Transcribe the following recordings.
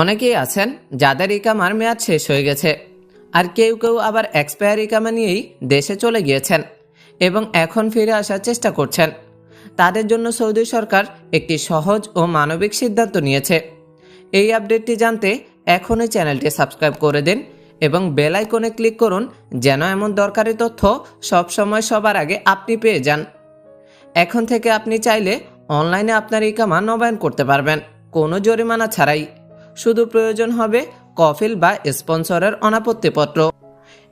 অনেকেই আছেন যাদের ইকামার মেয়াদ শেষ হয়ে গেছে, আর কেউ কেউ আবার এক্সপায়ার ইকামা নিয়েই দেশে চলে গিয়েছেন এবং এখন ফিরে আসার চেষ্টা করছেন। তাদের জন্য সৌদি সরকার একটি সহজ ও মানবিক সিদ্ধান্ত নিয়েছে। এই আপডেটটি জানতে এখনই চ্যানেলটি সাবস্ক্রাইব করে দিন এবং বেল আইকনে ক্লিক করুন যেন এমন দরকারি তথ্য সবসময় সবার আগে আপনি পেয়ে যান। এখন থেকে আপনি চাইলে অনলাইনে আপনার ইকামা নবায়ন করতে পারবেন, কোনো জরিমানা ছাড়াই। শুধু প্রয়োজন হবে কফিল বা স্পন্সরের অনাপত্তিপত্র।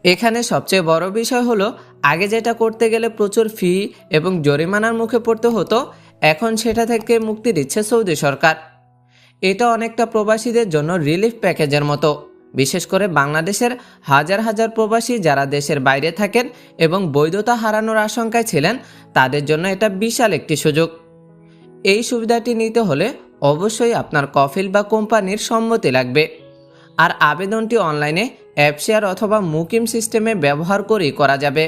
এখানে সবচেয়ে বড় বিষয় হলো, আগে যেটা করতে গেলে প্রচুর ফি এবং জরিমানার মুখে পড়তে হতো, এখন সেটা থেকে মুক্তি দিচ্ছে সৌদি সরকার। এটা অনেকটা প্রবাসীদের জন্য রিলিফ প্যাকেজের মতো। বিশেষ করে বাংলাদেশের হাজার হাজার প্রবাসী যারা দেশের বাইরে থাকেন এবং বৈধতা হারানোর আশঙ্কায় ছিলেন, তাদের জন্য এটা বিশাল একটি সুযোগ। এই সুবিধাটি নিতে হলে অবশ্যই আপনার কফিল বা কোম্পানির সম্মতি লাগবে। আর আবেদনটি অনলাইনে অ্যাপশেয়ার অথবা মুকিম সিস্টেমে ব্যবহার করেই করা যাবে।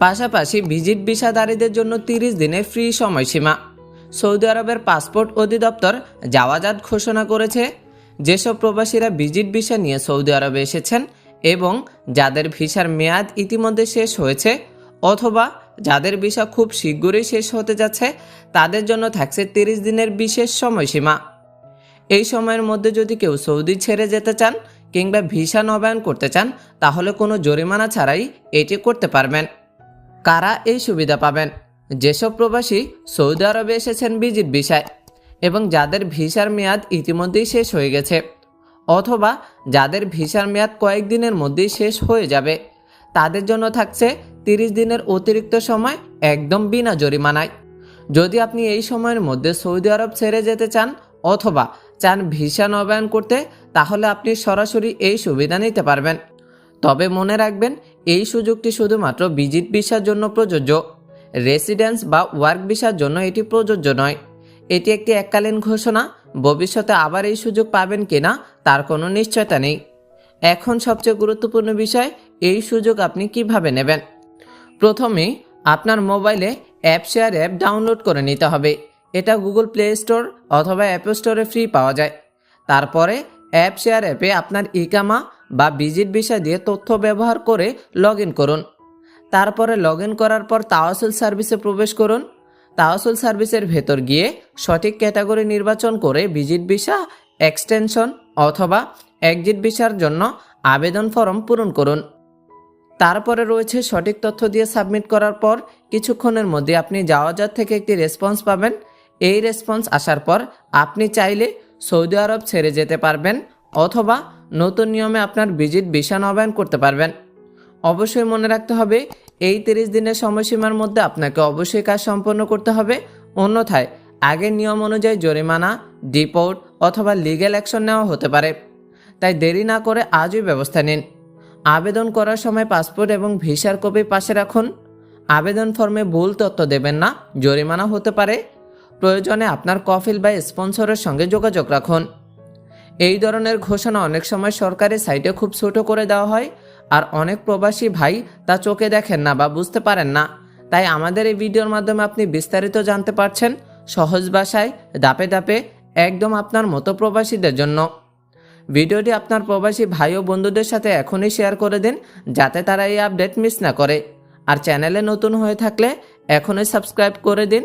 পাশাপাশি ভিজিট ভিসাদারীদের জন্য তিরিশ দিনে ফ্রি সময়সীমা। সৌদি আরবের পাসপোর্ট অধিদপ্তর যাওয়াজাত ঘোষণা করেছে, যেসব প্রবাসীরা ভিজিট ভিসা নিয়ে সৌদি আরবে এসেছেন এবং যাদের ভিসার মেয়াদ ইতিমধ্যে শেষ হয়েছে অথবা যাদের ভিসা খুব শীঘ্রই শেষ হতে যাচ্ছে, তাদের জন্য থাকছে তিরিশ দিনের বিশেষ সময়সীমা। এই সময়ের মধ্যে যদি কেউ সৌদি ছেড়ে যেতে চান কিংবা ভিসা নবায়ন করতে চান, তাহলে কোনো জরিমানা ছাড়াই এটি করতে পারবেন। কারা এই সুবিধা পাবেন? যেসব প্রবাসী সৌদি আরবে এসেছেন ভিজিট ভিসায় এবং যাদের ভিসার মেয়াদ ইতিমধ্যেই শেষ হয়ে গেছে অথবা যাদের ভিসার মেয়াদ কয়েকদিনের মধ্যেই শেষ হয়ে যাবে, তাদের জন্য থাকছে তিরিশ দিনের অতিরিক্ত সময় একদম বিনা জরিমানায়। যদি আপনি এই সময়ের মধ্যে সৌদি আরব ছেড়ে যেতে চান অথবা চান ভিসা নবায়ন করতে, তাহলে আপনি সরাসরি এই সুবিধা নিতে পারবেন। তবে মনে রাখবেন, এই সুযোগটি শুধুমাত্র ভিজিট ভিসার জন্য প্রযোজ্য। রেসিডেন্স বা ওয়ার্ক ভিসার জন্য এটি প্রযোজ্য নয়। এটি একটি এককালীন ঘোষণা, ভবিষ্যতে আবার এই সুযোগ পাবেন কিনা তার কোনো নিশ্চয়তা নেই। এখন সবচেয়ে গুরুত্বপূর্ণ বিষয়, এই সুযোগ আপনি কীভাবে নেবেন? প্রথমেই আপনার মোবাইলে অ্যাপ শেয়ার অ্যাপ ডাউনলোড করে নিতে হবে। এটা গুগল প্লে স্টোর অথবা অ্যাপ স্টোরে ফ্রি পাওয়া যায়। তারপরে অ্যাপ শেয়ার অ্যাপে আপনার ইকামা বা ভিজিট বিষয় দিয়ে তথ্য ব্যবহার করে লগ করুন। তারপরে লগ করার পর তাওয়াসুল সার্ভিসে প্রবেশ করুন। তাওয়াসুল সার্ভিসের ভেতর গিয়ে সঠিক ক্যাটাগরি নির্বাচন করে ভিজিট ভিসা, এক্সটেনশন অথবা এক্সিট ভিসার জন্য আবেদন ফর্ম পূরণ করুন। তারপরে রয়েছে সঠিক তথ্য দিয়ে সাবমিট করার পর কিছুক্ষণের মধ্যে আপনি যাওয়াজাত থেকে একটি রেসপন্স পাবেন। এই রেসপন্স আসার পর আপনি চাইলে সৌদি আরব ছেড়ে যেতে পারবেন অথবা নতুন নিয়মে আপনার ভিজিট ভিসা নবায়ন করতে পারবেন। অবশ্যই মনে রাখতে হবে, এই তিরিশ দিনের সময়সীমার মধ্যে আপনাকে অবশ্যই কাজ সম্পন্ন করতে হবে। অন্যথায়, আগের নিয়ম অনুযায়ী জরিমানা, ডিপোর্ট অথবা লিগ্যাল অ্যাকশন নেওয়া হতে পারে। তাই দেরি না করে আজই ব্যবস্থা নিন। আবেদন করার সময় পাসপোর্ট এবং ভিসার কপি পাশে রাখুন। আবেদন ফর্মে ভুল তথ্য দেবেন না, জরিমানা হতে পারে। প্রয়োজনে আপনার কফিল বা স্পন্সরের সঙ্গে যোগাযোগ রাখুন। এই ধরনের ঘোষণা অনেক সময় সরকারি সাইটে খুব ছোট করে দেওয়া হয় আর অনেক প্রবাসী ভাই তা চোখে দেখেন না বা বুঝতে পারেন না। তাই আমাদের এই ভিডিওর মাধ্যমে আপনি বিস্তারিত জানতে পারছেন সহজ ভাষায় দাপে দাপে একদম আপনার মতো প্রবাসীদের জন্য। ভিডিওটি আপনার প্রবাসী ভাই ও বন্ধুদের সাথে এখনই শেয়ার করে দিন, যাতে তারা এই আপডেট মিস না করে। আর চ্যানেলে নতুন হয়ে থাকলে এখনই সাবস্ক্রাইব করে দিন।